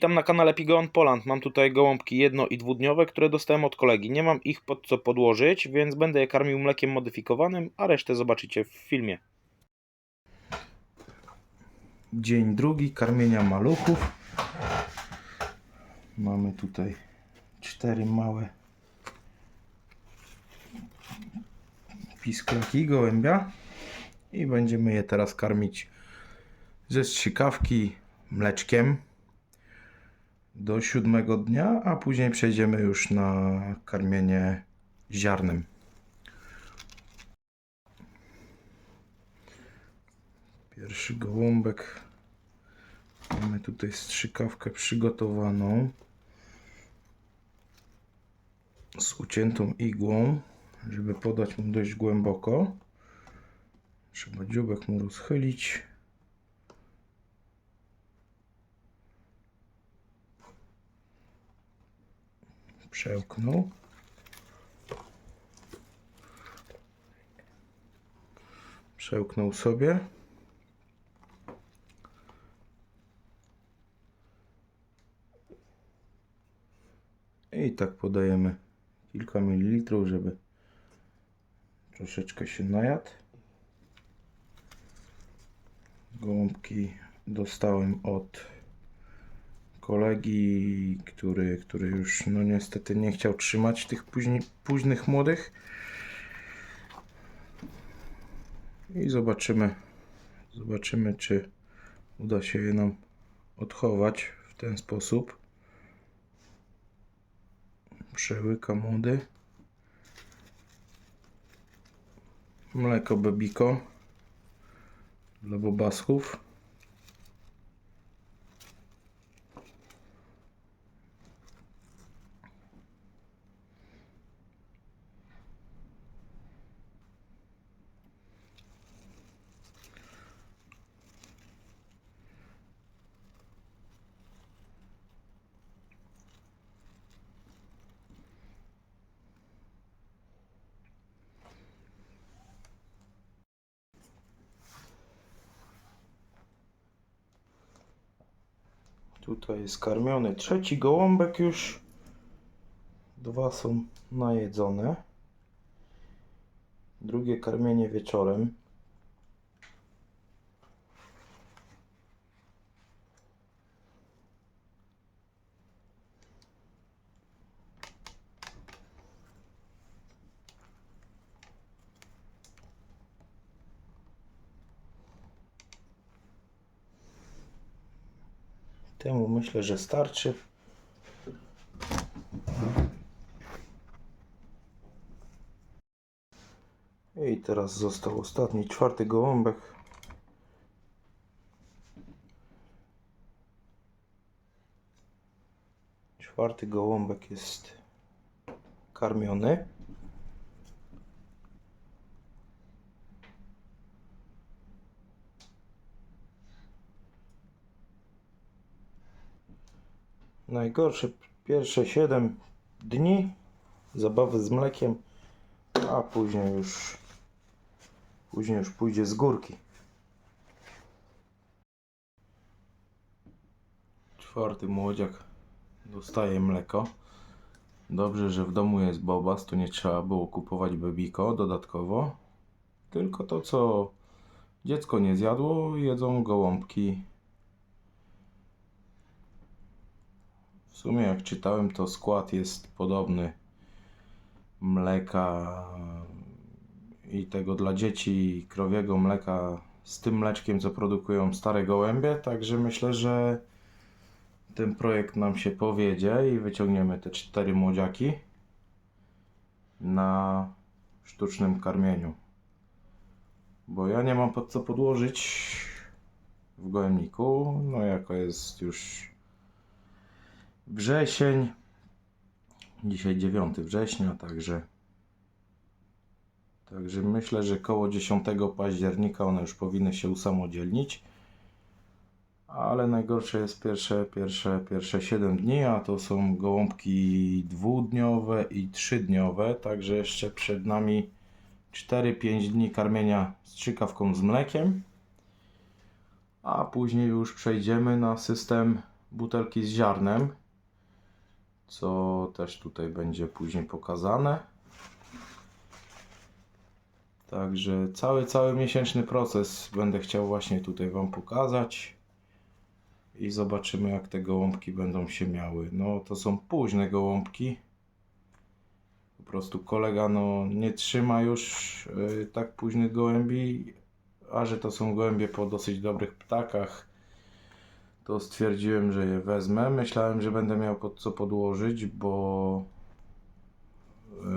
Witam na kanale Pigeon Poland. Mam tutaj gołąbki jedno i dwudniowe, które dostałem od kolegi. Nie mam ich pod co podłożyć, więc będę je karmił mlekiem modyfikowanym, a resztę zobaczycie w filmie. Dzień drugi karmienia maluchów. Mamy tutaj cztery małe pisklaki gołębia i będziemy je teraz karmić ze strzykawki mleczkiem do siódmego dnia, a później przejdziemy już na karmienie ziarnem. Pierwszy gołąbek. Mamy tutaj strzykawkę przygotowaną z uciętą igłą, żeby podać mu dość głęboko. Trzeba dzióbek mu rozchylić. Przełknął. Przełknął sobie. I tak podajemy kilka mililitrów, żeby troszeczkę się najadł. Gołąbki dostałem od kolegi, który, który już no niestety nie chciał trzymać tych późni, późnych młodych. I zobaczymy, zobaczymy czy uda się je nam odchować w ten sposób. Przełyka młody. Mleko bebiko dla bobasków. Tutaj jest karmiony trzeci gołąbek już. Dwa są najedzone. Drugie karmienie wieczorem. Temu myślę, że starczy. I teraz został ostatni, czwarty gołąbek. Czwarty gołąbek jest karmiony. Najgorsze pierwsze 7 dni zabawy z mlekiem, a później już później już pójdzie z górki. Czwarty młodziak dostaje mleko. Dobrze, że w domu jest bobas, tu nie trzeba było kupować bebiko dodatkowo. Tylko to, co dziecko nie zjadło, jedzą gołąbki W sumie jak czytałem, to skład jest podobny mleka i tego dla dzieci krowiego mleka z tym mleczkiem, co produkują stare gołębie. Także myślę, że ten projekt nam się powiedzie i wyciągniemy te cztery młodziaki na sztucznym karmieniu. Bo ja nie mam pod co podłożyć w gołębniku. No jako jest już wrzesień. Dzisiaj 9 września, także także myślę, że koło 10 października one już powinny się usamodzielnić. Ale najgorsze jest pierwsze, pierwsze, pierwsze 7 dni, a to są gołąbki dwudniowe i trzydniowe, także jeszcze przed nami 4-5 dni karmienia strzykawką z mlekiem, a później już przejdziemy na system butelki z ziarnem, co też tutaj będzie później pokazane. Także cały, cały miesięczny proces będę chciał właśnie tutaj Wam pokazać i zobaczymy jak te gołąbki będą się miały. No to są późne gołąbki. Po prostu kolega no, nie trzyma już y, tak późnych gołębi, a że to są gołębie po dosyć dobrych ptakach, to stwierdziłem, że je wezmę. Myślałem, że będę miał pod co podłożyć, bo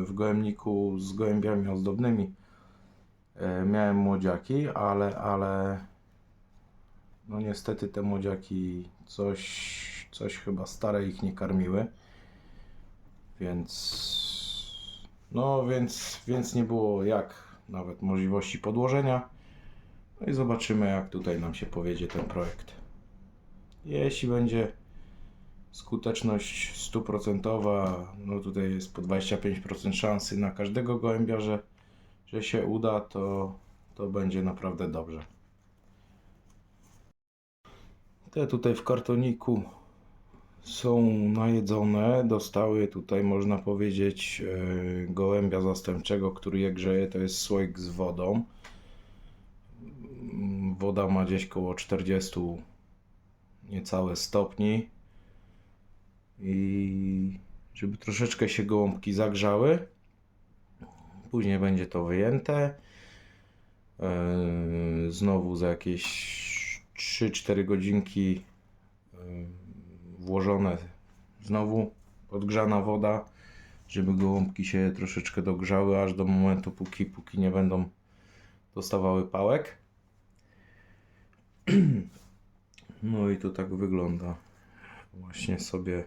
y, w gołębniku z gołębiami ozdobnymi y, miałem młodziaki, ale, ale no niestety te młodziaki coś, coś chyba stare ich nie karmiły. Więc no więc, więc nie było jak nawet możliwości podłożenia. No i zobaczymy jak tutaj nam się powiedzie ten projekt. Jeśli będzie skuteczność stuprocentowa, no tutaj jest po 25% szansy na każdego gołębia, że, że się uda, to, to będzie naprawdę dobrze. Te tutaj w kartoniku są najedzone. Dostały tutaj, można powiedzieć, e, gołębia zastępczego, który je grzeje. To jest słoik z wodą. Woda ma gdzieś koło 40 niecałe stopni. I żeby troszeczkę się gołąbki zagrzały. Później będzie to wyjęte. E, Znowu za jakieś 3-4 godzinki e, włożone znowu podgrzana woda, żeby gołąbki się troszeczkę dogrzały aż do momentu, póki, póki nie będą dostawały pałek. No i to tak wygląda właśnie sobie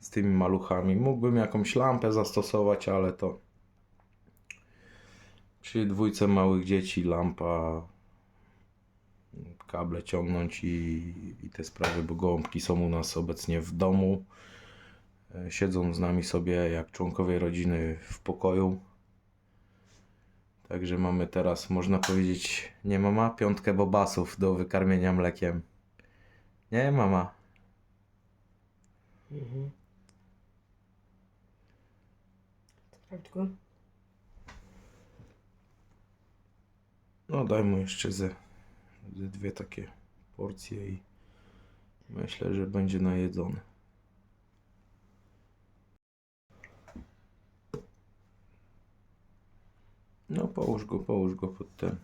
z tymi maluchami. Mógłbym jakąś lampę zastosować, ale to przy dwójce małych dzieci lampa kable ciągnąć i, i te sprawy, bo gołąbki są u nas obecnie w domu. E, Siedzą z nami sobie jak członkowie rodziny w pokoju. Także mamy teraz, można powiedzieć, nie mama, piątkę bobasów do wykarmienia mlekiem. Nie mama. Mhm. Sprawdź go. No daj mu jeszcze ze, ze dwie takie porcje i myślę, że będzie najedzony. No połóż go, połóż go pod ten.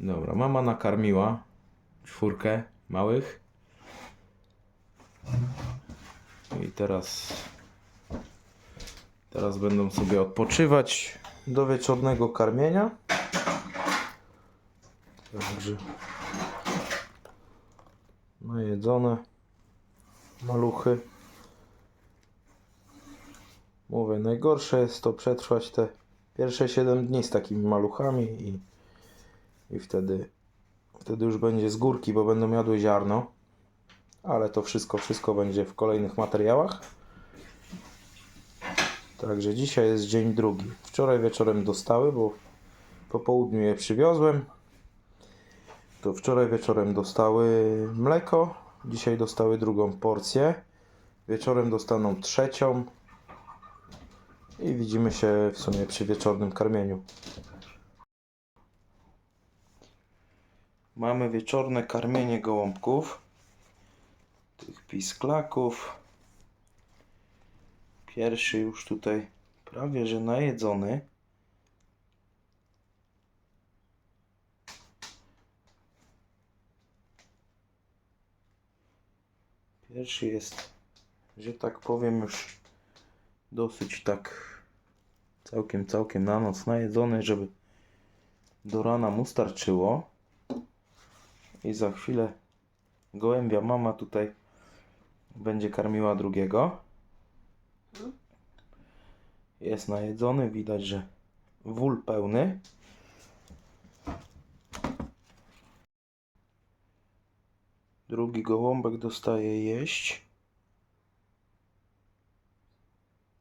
Dobra, mama nakarmiła czwórkę małych. I teraz teraz będą sobie odpoczywać do wieczornego karmienia. Także najedzone maluchy. Mówię, najgorsze jest to przetrwać te pierwsze 7 dni z takimi maluchami i, i wtedy, wtedy już będzie z górki, bo będą jadły ziarno. Ale to wszystko, wszystko będzie w kolejnych materiałach. Także dzisiaj jest dzień drugi. Wczoraj wieczorem dostały, bo po południu je przywiozłem. To wczoraj wieczorem dostały mleko, dzisiaj dostały drugą porcję. Wieczorem dostaną trzecią. I widzimy się w sumie przy wieczornym karmieniu. Mamy wieczorne karmienie gołąbków. Tych pisklaków. Pierwszy już tutaj prawie że najedzony. Pierwszy jest, że tak powiem, już dosyć tak całkiem, całkiem na noc najedzony, żeby do rana mu starczyło. I za chwilę gołębia mama tutaj będzie karmiła drugiego. Jest najedzony, widać, że wól pełny. Drugi gołąbek dostaje jeść.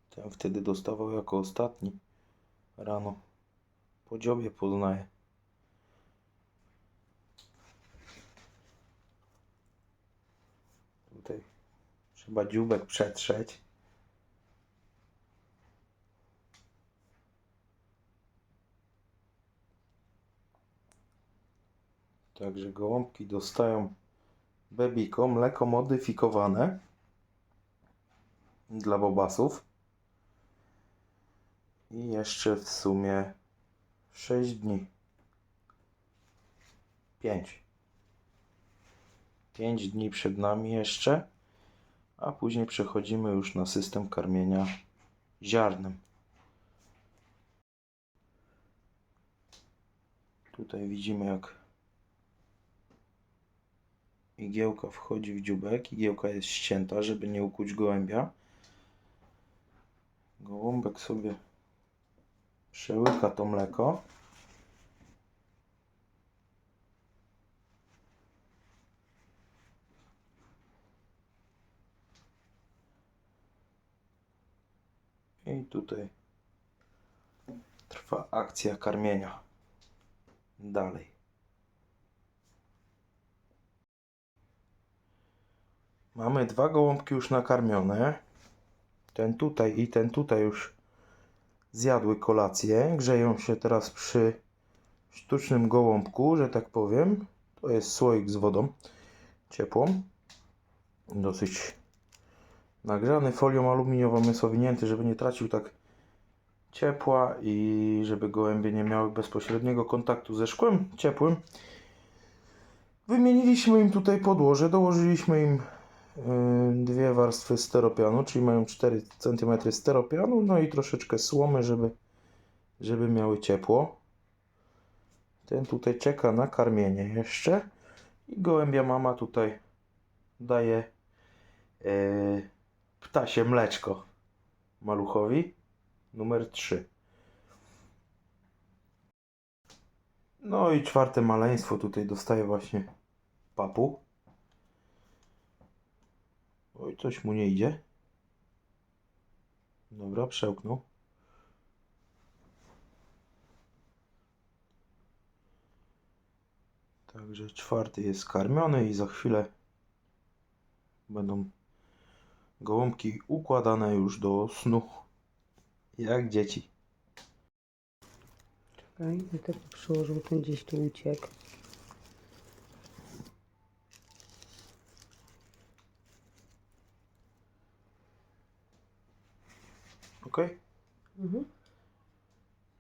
Ten wtedy dostawał jako ostatni rano. Po dziobie poznaje. Trzeba dzióbek przetrzeć. Także gołąbki dostają bebiko, mleko modyfikowane dla bobasów. I jeszcze w sumie 6 dni. 5. 5 dni przed nami jeszcze, a później przechodzimy już na system karmienia ziarnem. Tutaj widzimy jak igiełka wchodzi w dzióbek. Igiełka jest ścięta, żeby nie ukuć gołębia. Gołąbek sobie przełyka to mleko. I tutaj trwa akcja karmienia. Dalej. Mamy dwa gołąbki już nakarmione. Ten tutaj i ten tutaj już zjadły kolację. Grzeją się teraz przy sztucznym gołąbku, że tak powiem. To jest słoik z wodą ciepłą. Dosyć nagrzany folią aluminiową jest owinięty, żeby nie tracił tak ciepła i żeby gołębie nie miały bezpośredniego kontaktu ze szkłem ciepłym. Wymieniliśmy im tutaj podłoże, dołożyliśmy im y, dwie warstwy steropianu, czyli mają 4 cm steropianu, no i troszeczkę słomy, żeby, żeby miały ciepło. Ten tutaj czeka na karmienie jeszcze i gołębia mama tutaj daje y, ptasie mleczko maluchowi numer 3. No i czwarte maleństwo tutaj dostaje właśnie papu. Oj, coś mu nie idzie. Dobra, przełknął. Także czwarty jest karmiony i za chwilę będą gołąbki układane już do snu. Jak dzieci. Czekaj, ja tylko przyłożył ten gdzieś tu uciekł. Ok? Mhm.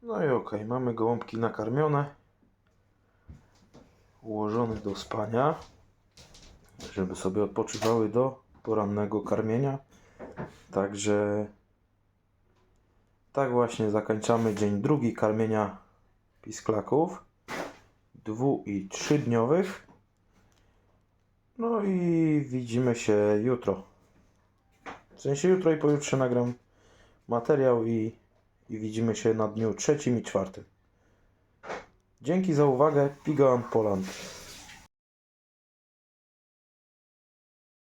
No i ok, mamy gołąbki nakarmione, ułożone do spania, żeby sobie odpoczywały do porannego karmienia. Także tak właśnie zakończamy dzień drugi karmienia pisklaków, dwu i trzydniowych. No i widzimy się jutro. W sensie jutro i pojutrze nagram materiał i, i widzimy się na dniu trzecim i czwartym. Dzięki za uwagę. Pigoan Poland.